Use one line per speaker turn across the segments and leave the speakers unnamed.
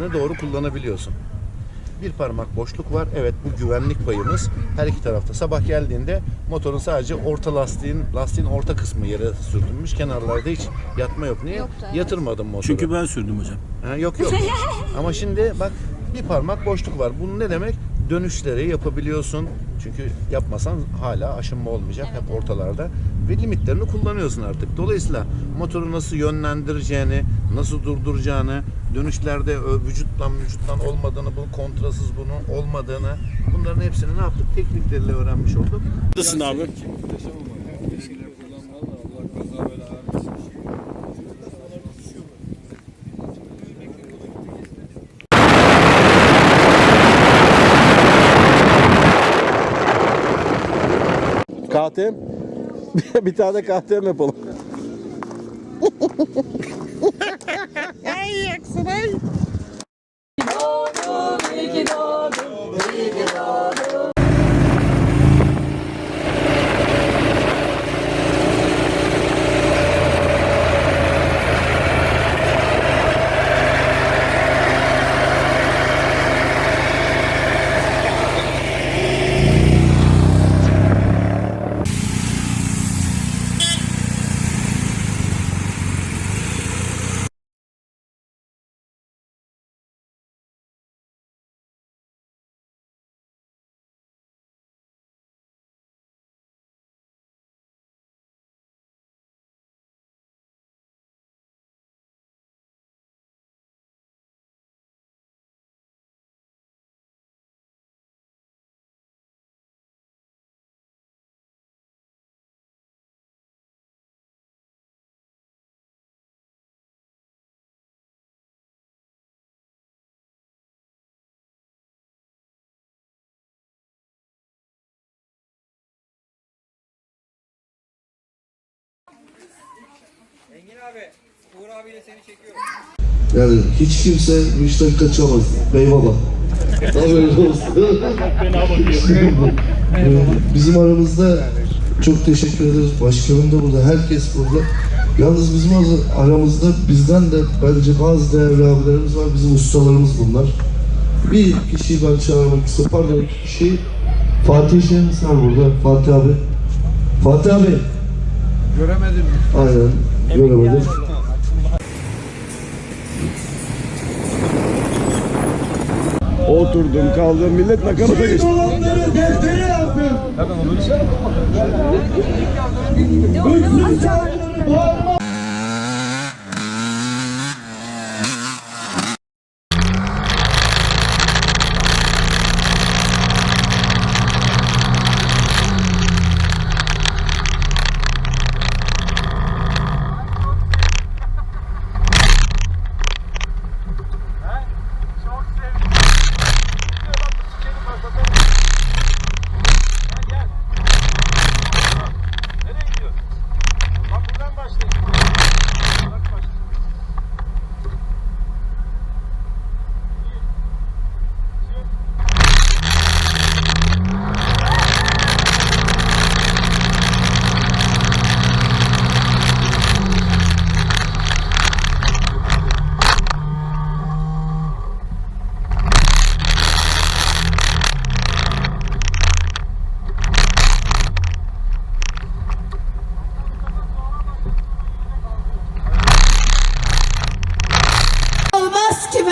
limitlerini doğru kullanabiliyorsun. Bir parmak boşluk var. Evet bu güvenlik payımız. Her iki tarafta. Sabah geldiğinde motorun sadece orta lastiğin lastiğin orta kısmı yere sürtünmüş. Kenarlarda hiç yatma yok. Niye? Yatırmadım motoru.
Çünkü ben sürdüm hocam.
Ha, yok yok. Ama şimdi bak bir parmak boşluk var. Bunun ne demek? Dönüşleri yapabiliyorsun. Çünkü yapmasan hala aşınma olmayacak. Hep ortalarda. Ve limitlerini kullanıyorsun artık. Dolayısıyla motoru nasıl yönlendireceğini, nasıl durduracağını, dönüşlerde vücuttan vücuttan olmadığını, bu kontrasız bunun olmadığını bunların hepsini ne yaptık? Teknikleriyle öğrenmiş olduk.
Nasılsın abi? KTM. bir tane KTM yapalım.
Yani hiç kimse bu işten kaçamaz Eyvallah Haberiniz olsun Ee, Bizim aramızda çok teşekkür ederiz. Başkanım da burada, herkes burada. Yalnız bizim aramızda bizden de bence bazı değerli abilerimiz var. Bizim ustalarımız bunlar. Bir kişiyi ben çağırmak istiyorum. Pardon, iki kişi. Fatih Şenimiz var burada. Fatih abi. Fatih abi. Göremedim. Aynen. Göremedim.
Oturdum kaldım millet nakarata geçti.
Nereye gidiyorsun? Bak buradan başlayın.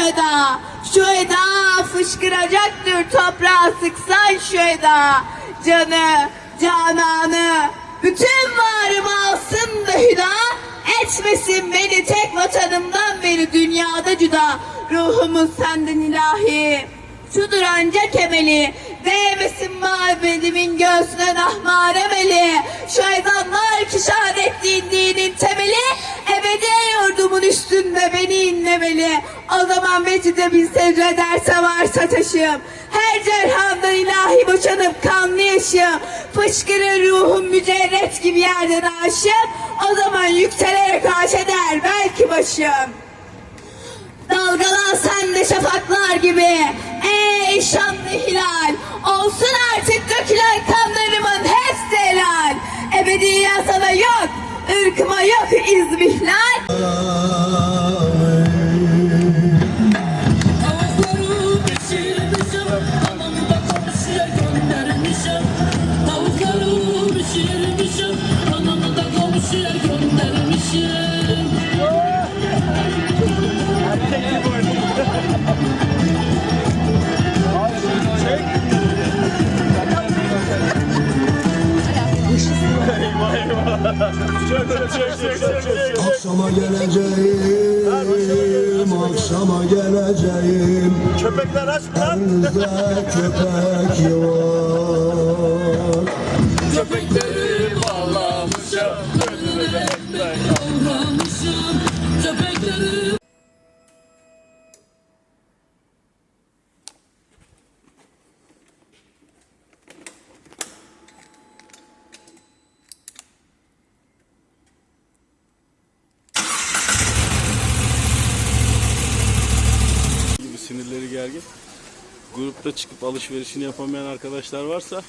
eda Şu eda fışkıracaktır toprağa sıksan şu eda Canı, cananı, bütün varımı alsın da hüda. Etmesin beni tek vatanımdan beri dünyada cüda. Ruhumun senden ilahi. Şudur ancak emeli Değmesin mabedimin göğsüne nahmarem eli Şu ezanlar ki şehadettiğin dinin temeli Ebedi yurdumun üstünde beni inlemeli. O zaman mecide bir secde varsa taşım Her cerhandan ilahi boşanıp kanlı yaşım Fışkırır ruhum mücerret gibi yerden aşık O zaman yükselerek aş eder belki başım. Dalgalan sen de şafaklar gibi Ey şanlı hilal. Olsun artık dökülen kanlarımın hepsi helal. Ebediyen sana yok ırkıma yok izmihlal.
Tavukları pişirmişim,
Akşama geleceğim, akşama geleceğim.
Köpekler aç lan.
Elinizde köpek var.
Köpekleri
Grupta çıkıp alışverişini yapamayan arkadaşlar varsa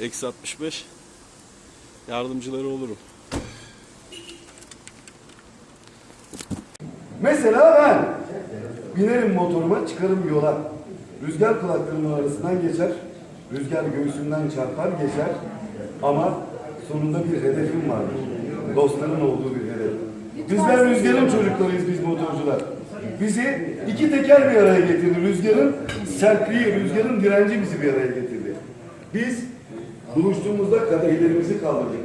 eksi 65 yardımcıları olurum.
Mesela ben binerim motoruma çıkarım yola. Rüzgar kulaklarımın arasından geçer. Rüzgar göğsümden çarpar geçer. Ama sonunda bir hedefim vardır. Dostların olduğu bir hedef. Bizler rüzgarın çocuklarıyız biz motorcular. Bizi iki teker bir araya getirdi. Rüzgarın sertliği, rüzgarın direnci bizi bir araya getirdi. Biz buluştuğumuzda kadehlerimizi kaldırdık.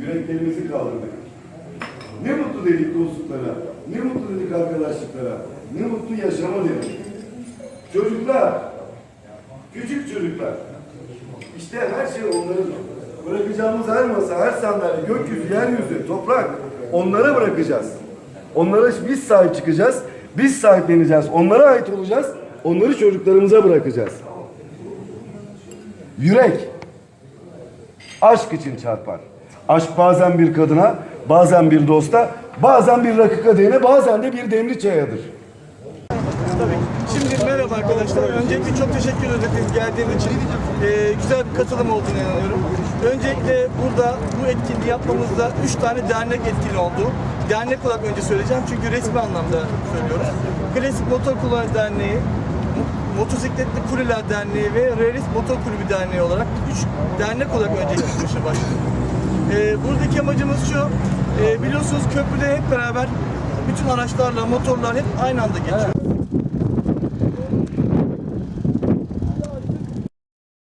Yüreklerimizi kaldırdık. Ne mutlu dedik dostluklara, ne mutlu dedik arkadaşlıklara, ne mutlu yaşama dedik. Çocuklar, küçük çocuklar, işte her şey onların. Bırakacağımız her masa, her sandalye, gökyüzü, yeryüzü, toprak, onlara bırakacağız. Onlara biz sahip çıkacağız, biz sahipleneceğiz, onlara ait olacağız, onları çocuklarımıza bırakacağız. Yürek, aşk için çarpar. Aşk bazen bir kadına, bazen bir dosta, bazen bir rakı kadehine, bazen de bir demli çayadır.
Şimdi merhaba arkadaşlar. Öncelikle çok teşekkür ederiz geldiğiniz için. Ee, güzel bir katılım olduğunu inanıyorum. Öncelikle burada bu etkinliği yapmamızda 3 tane dernek etkinliği oldu. Dernek olarak önce söyleyeceğim çünkü resmi anlamda söylüyoruz. Klasik Motor Kullanıcı Derneği, Mo- Motosikletli Kuleler Derneği ve Realist Motor Kulübü Derneği olarak 3 dernek olarak önce işe başladık. Ee, buradaki amacımız şu, e, biliyorsunuz köprüde hep beraber bütün araçlarla, motorlar hep aynı anda geçiyor.